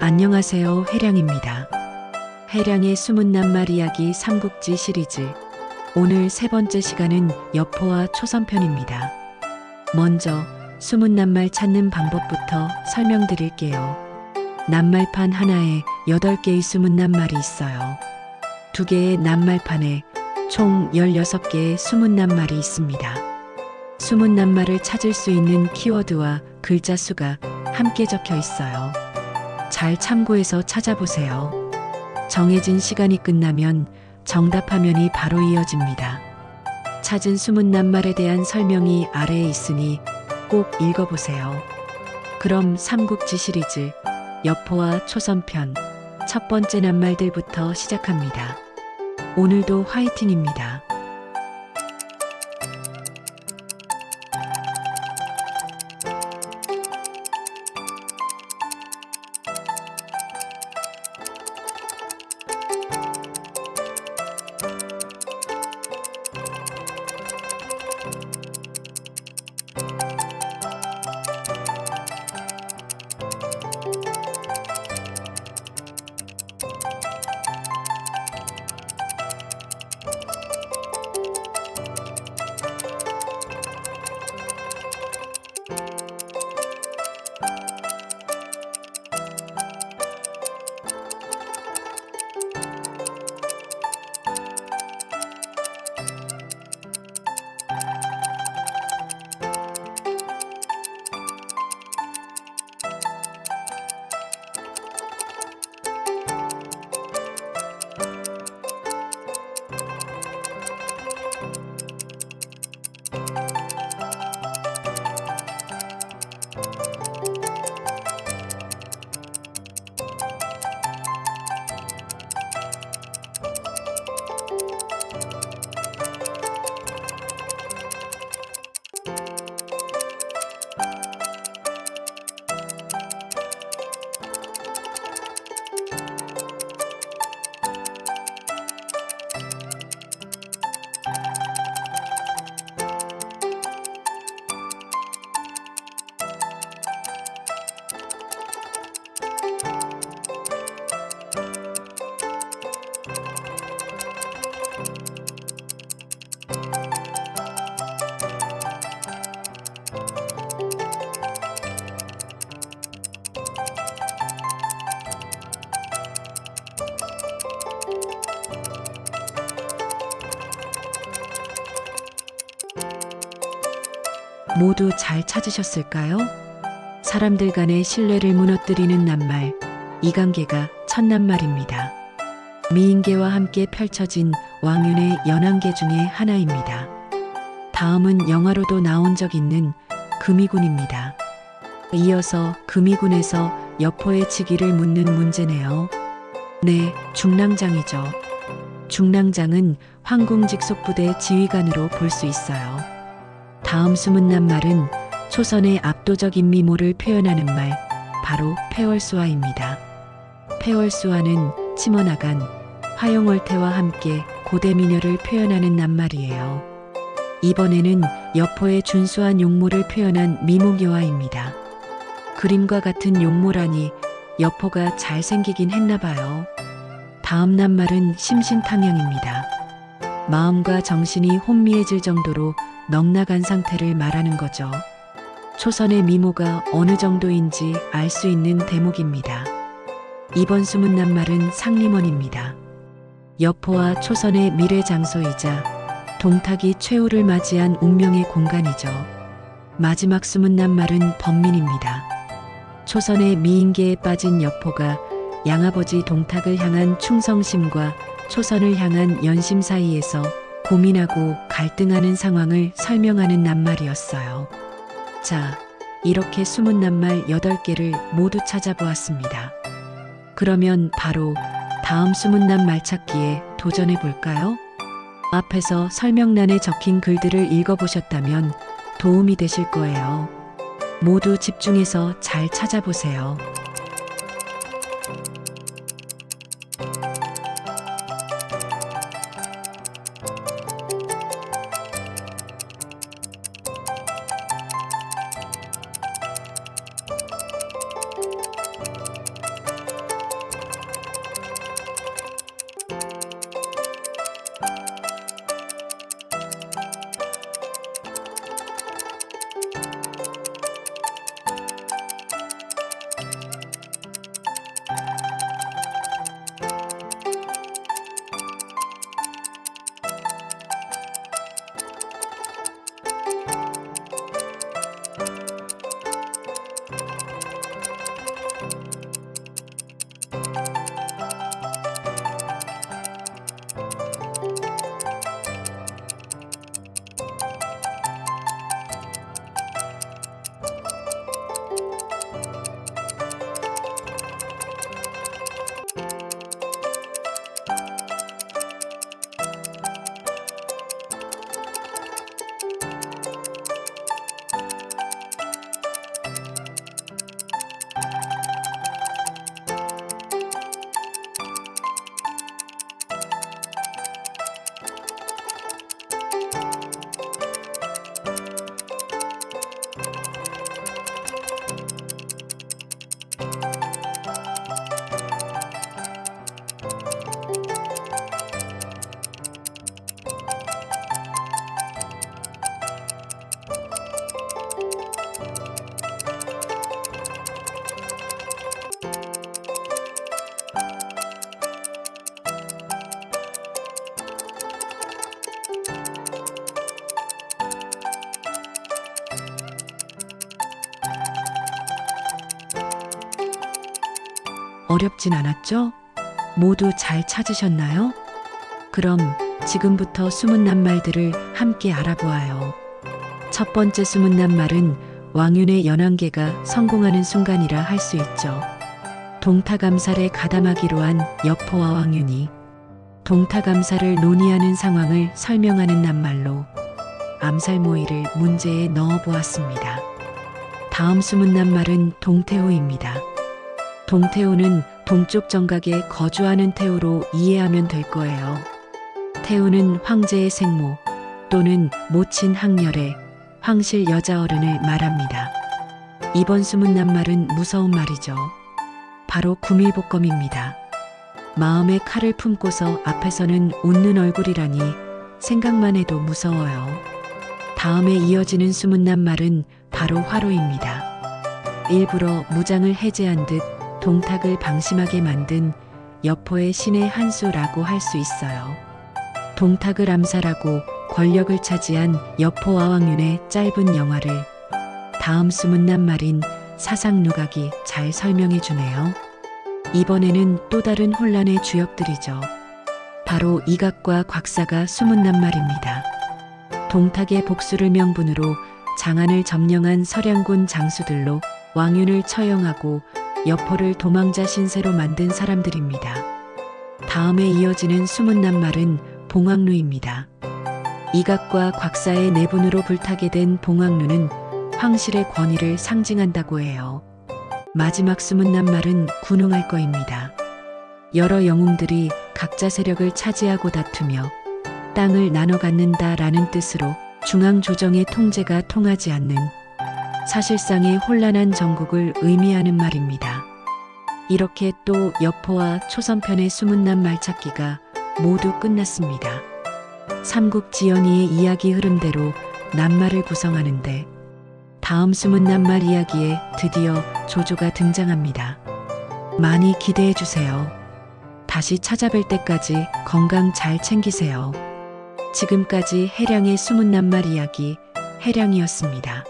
안녕하세요. 해량입니다. 해량의 숨은 낱말 이야기 삼국지 시리즈. 오늘 세 번째 시간은 여포와 초선편입니다. 먼저 숨은 낱말 찾는 방법부터 설명드릴게요. 낱말판 하나에 8개의 숨은 낱말이 있어요. 두 개의 낱말판에 총 16개의 숨은 낱말이 있습니다. 숨은 낱말을 찾을 수 있는 키워드와 글자 수가 함께 적혀 있어요. 잘 참고해서 찾아보세요. 정해진 시간이 끝나면 정답 화면이 바로 이어집니다. 찾은 숨은 낱말에 대한 설명이 아래에 있으니 꼭 읽어보세요. 그럼 삼국지 시리즈 여포와 초선편 첫 번째 낱말들부터 시작합니다. 오늘도 화이팅입니다. 모두 잘 찾으셨을까요? 사람들 간의 신뢰를 무너뜨리는 낱말, 이강계가 첫 낱말입니다. 미인계와 함께 펼쳐진 왕윤의 연안계 중에 하나입니다. 다음은 영화로도 나온 적 있는 금이군입니다. 이어서 금이군에서 여포의 직위를 묻는 문제네요. 네, 중랑장이죠. 중랑장은 황궁 직속부대 지휘관으로 볼 수 있어요. 다음 숨은 낱말은 초선의 압도적인 미모를 표현하는 말, 바로 폐월수화입니다. 폐월수화는 침원아간, 화용월태와 함께 고대 미녀를 표현하는 낱말이에요. 이번에는 여포의 준수한 용모를 표현한 미모교화입니다. 그림과 같은 용모라니 여포가 잘생기긴 했나봐요. 다음 낱말은 심신탕양입니다. 마음과 정신이 혼미해질 정도로 넉나간 상태를 말하는 거죠. 초선의 미모가 어느 정도인지 알 수 있는 대목입니다. 이번 숨은 낱말은 상림원입니다. 여포와 초선의 미래 장소이자 동탁이 최후를 맞이한 운명의 공간이죠. 마지막 숨은 낱말은 번민입니다. 초선의 미인계에 빠진 여포가 양아버지 동탁을 향한 충성심과 초선을 향한 연심 사이에서 고민하고 갈등하는 상황을 설명하는 낱말이었어요. 자, 이렇게 숨은 낱말 8개를 모두 찾아보았습니다. 그러면 바로 다음 숨은 낱말 찾기에 도전해 볼까요? 앞에서 설명란에 적힌 글들을 읽어보셨다면 도움이 되실 거예요. 모두 집중해서 잘 찾아보세요. you 어렵진 않았죠? 모두 잘 찾으셨나요? 그럼 지금부터 숨은 낱말들을 함께 알아보아요. 첫 번째 숨은 낱말은 왕윤의 연안계가 성공하는 순간이라 할 수 있죠. 동타감사를 가담하기로 한 여포와 왕윤이 동타감사를 논의하는 상황을 설명하는 낱말로 암살 모의를 문제에 넣어 보았습니다. 다음 숨은 낱말은 동태호입니다. 동태호는 동쪽 정각에 거주하는 태호로 이해하면 될 거예요. 태호는 황제의 생모 또는 모친 학렬의 황실 여자 어른을 말합니다. 이번 숨은 낱말은 무서운 말이죠. 바로 구밀복검입니다. 마음에 칼을 품고서 앞에서는 웃는 얼굴이라니 생각만 해도 무서워요. 다음에 이어지는 숨은 낱말은 바로 화로입니다. 일부러 무장을 해제한 듯 동탁을 방심하게 만든 여포의 신의 한 수라고 할 수 있어요. 동탁을 암살하고 권력을 차지한 여포와 왕윤의 짧은 영화를 다음 숨은 낱말인 사상 누각이 잘 설명해 주네요. 이번에는 또 다른 혼란의 주역들이죠. 바로 이각과 곽사가 숨은 낱말입니다. 동탁의 복수를 명분으로 장안을 점령한 서량군 장수들로 왕윤을 처형하고 여포를 도망자 신세로 만든 사람들입니다. 다음에 이어지는 숨은 낱말은 봉황루입니다. 이각과 곽사의 내분으로 불타게 된 봉황루는 황실의 권위를 상징한다고 해요. 마지막 숨은 낱말은 군웅할 거입니다. 여러 영웅들이 각자 세력을 차지하고 다투며 땅을 나눠 갖는다라는 뜻으로 중앙 조정의 통제가 통하지 않는 사실상의 혼란한 전국을 의미하는 말입니다. 이렇게 또 여포와 초선편의 숨은 낱말 찾기가 모두 끝났습니다. 삼국 지연이의 이야기 흐름대로 낱말을 구성하는데 다음 숨은 낱말 이야기에 드디어 조조가 등장합니다. 많이 기대해 주세요. 다시 찾아뵐 때까지 건강 잘 챙기세요. 지금까지 해량의 숨은 낱말 이야기 해량이었습니다.